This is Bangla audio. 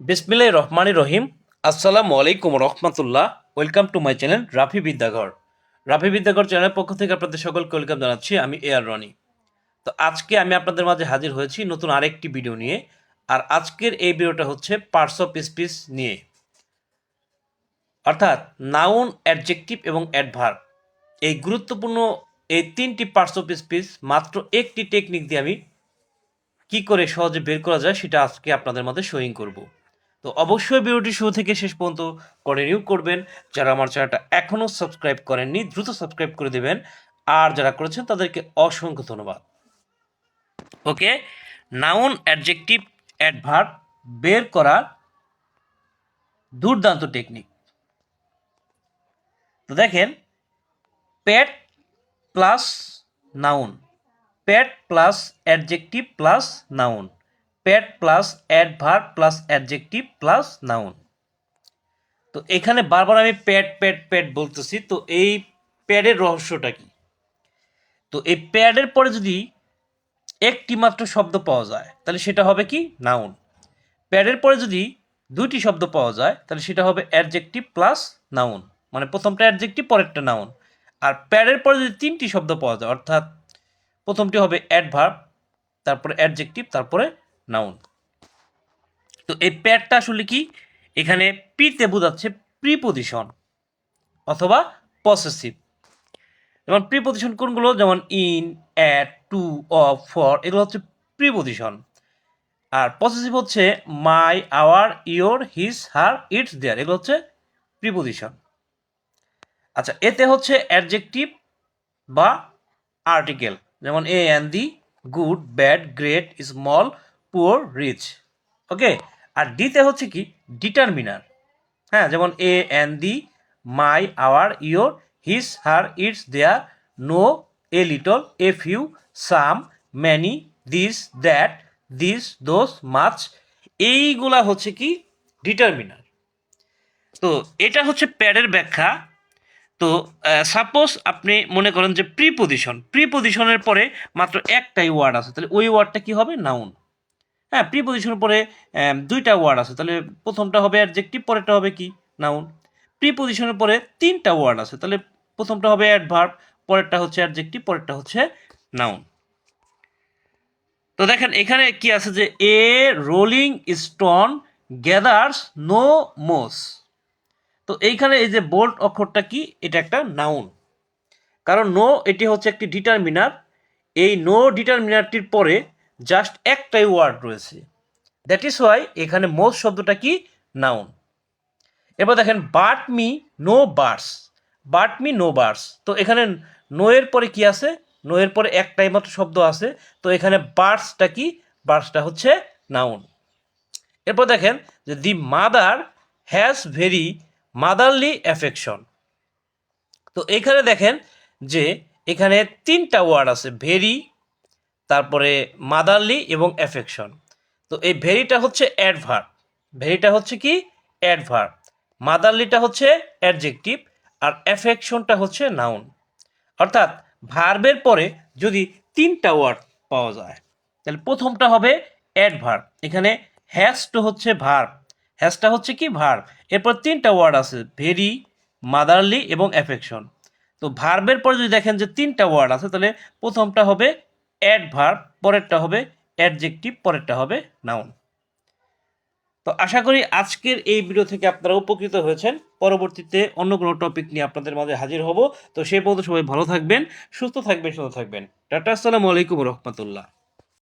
বিসমিল্লাহ রহমান রহিম। আসসালামু আলাইকুম রহমতুল্লাহ। Welcome to my channel Rafi Bidyaghar Rafi Bidyaghar চ্যানেলের পক্ষ থেকে আপনাদের সকলকে ওয়েলকাম জানাচ্ছি, আমি এ আর রনি তো আজকে আমি আপনাদের মাঝে হাজির হয়েছি নতুন আরেকটি ভিডিও নিয়ে, আর আজকের এই ভিডিওটা হচ্ছে পার্টস অফ স্পিচ নিয়ে। অর্থাৎ নাউন অ্যাডজেক্টিভ এবং অ্যাডভার্ব এই গুরুত্বপূর্ণ এই তিনটি পার্টস অফ স্পিচ মাত্র একটি টেকনিক দিয়ে আমি কি করে সহজে বের করা যায় সেটা আজকে আপনাদের মধ্যে শোয়িং করব। তো অবশ্যই ভিডিওটি শুরু থেকে শেষ পর্যন্ত কন্টিনিউ করবেন। যারা আমার চ্যানেলটা এখনও সাবস্ক্রাইব করেননি, দ্রুত সাবস্ক্রাইব করে দেবেন। আর যারা করেছেন, তাদেরকে অসংখ্য ধন্যবাদ। ওকে নাউন অ্যাডজেক্টিভ অ্যাডভার্ব বের করার দুর্দান্ত টেকনিক তো দেখেন pat plus noun pat plus adjective plus noun pat plus adverb plus adjective plus noun. তো এখানে বারবার আমি প্যাড প্যাড প্যাড বলতেছি, তো এই প্যাডের রহস্যটা কি? তো এই প্যাডের পরে যদি একটি মাত্র শব্দ পাওয়া যায়, তাহলে সেটা হবে কি? নাউন। প্যাডের পরে যদি দুইটি শব্দ পাওয়া যায়, তাহলে সেটা হবে অ্যাডজেক্টিভ প্লাস নাউন। মানে প্রথমটা অ্যাডজেক্টিভ, পরেরটা নাউন। আর প্যাডের পরে যদি তিনটি শব্দ পাওয়া যায়, অর্থাৎ প্রথমটি হবে অ্যাডভার্ব তারপরে অ্যাডজেক্টিভ, তারপরে নাউন। তো এই প্যাডটা আসলে কি? এখানে পিতে বোঝাচ্ছে প্রিপোজিশন অথবা পসেসিভ। যেমন প্রিপোজিশন কোনগুলো? যেমন in at to, of, for, এগুলো হচ্ছে প্রিপোজিশন। আর পসেসিভ হচ্ছে my, our your his, her, its, their, এগুলো হচ্ছে প্রিপোজিশন। আচ্ছা এতে হচ্ছে অ্যাডজেক্টিভ বা আর্টিকেল। যেমন a an the, good, bad, great, small poor rich okay আর ডিতে হচ্ছে কি ডিটারমিনার হ্যাঁ? যেমন a an the my our your his her its their no a little a few some many this that this those much এইগুলা হচ্ছে কি ডিটারমিনার তো এটা হচ্ছে প্যাডের ব্যাখ্যা। তো সাপোজ আপনি মনে করেন যে প্রিপোজিশন প্রিপোজিশনের পরে মাত্র একটাই ওয়ার্ড আছে, তাহলে ওই ওয়ার্ডটা কি হবে? নাউন হ্যাঁ প্রিপোজিশনের পরে দুইটা ওয়ার্ড আছে। তাহলে প্রথমটা হবে অ্যাডজেক্টিভ পরেরটা হবে কি? নাউন প্রিপোজিশনের পরে তিনটা ওয়ার্ড আছে। তাহলে প্রথমটা হবে অ্যাডভার্ব পরেরটা হচ্ছে অ্যাডজেক্টিভ পরেরটা হচ্ছে নাউন তো দেখেন, এখানে কি আছে যে a rolling stone gathers no moss তো এইখানে এই যে বোল্ড অক্ষরটা কি? এটা একটা নাউন কারণ নো এটি হচ্ছে একটি ডিটারমিনার এই নো ডিটারমিনারটির পরে জাস্ট একটাই ওয়ার্ড রয়েছে। দ্যাট ইজ ওয়াই এখানে মোস্ট শব্দটা কি? নাউন এবার দেখেন but me no buts but me no buts তো এখানে নো এর পরে কি আছে? নো এর পরে একটাই মাত্র শব্দ আছে। তো এখানে বার্সটা কি? বার্সটা হচ্ছে নাউন এরপর দেখেন যে the mother has very motherly affection তো এখানে দেখেন যে এখানে তিনটা ওয়ার্ড আছে ভেরি তারপরে মাদারলি এবং অ্যাফেকশন। তো এই ভেরিটা হচ্ছে অ্যাডভার্ব। ভেরিটা হচ্ছে কি? অ্যাডভার্ব। মাদারলিটা হচ্ছে অ্যাডজেক্টিভ আর অ্যাফেকশনটা হচ্ছে নাউন। অর্থাৎ ভার্বের পরে যদি তিনটা ওয়ার্ড পাওয়া যায়, তাহলে প্রথমটা হবে অ্যাডভার্ব। এখানে হ্যাজটা হচ্ছে ভার্ব। হ্যাজটা হচ্ছে কি? ভার্ব। এরপর তিনটা ওয়ার্ড আছে, ভেরি, মাদারলি এবং অ্যাফেকশন। তো ভার্বের পরে যদি দেখেন যে তিনটা ওয়ার্ড আছে, তাহলে প্রথমটা হবে অ্যাডভার্ব পরেরটা হবে অ্যাডজেক্টিভ পরেরটা হবে নাউন তো আশা করি আজকের এই ভিডিও থেকে আপনারা উপকৃত হয়েছেন। পরবর্তীতে অন্য কোনো টপিক নিয়ে আপনাদের মাঝে হাজির হব। তো সেই পর্যন্ত সবাই ভালো থাকবেন, সুস্থ থাকবেন সুস্থ থাকবেন। টাটা, আসসালামু আলাইকুম রহমতুল্লাহ।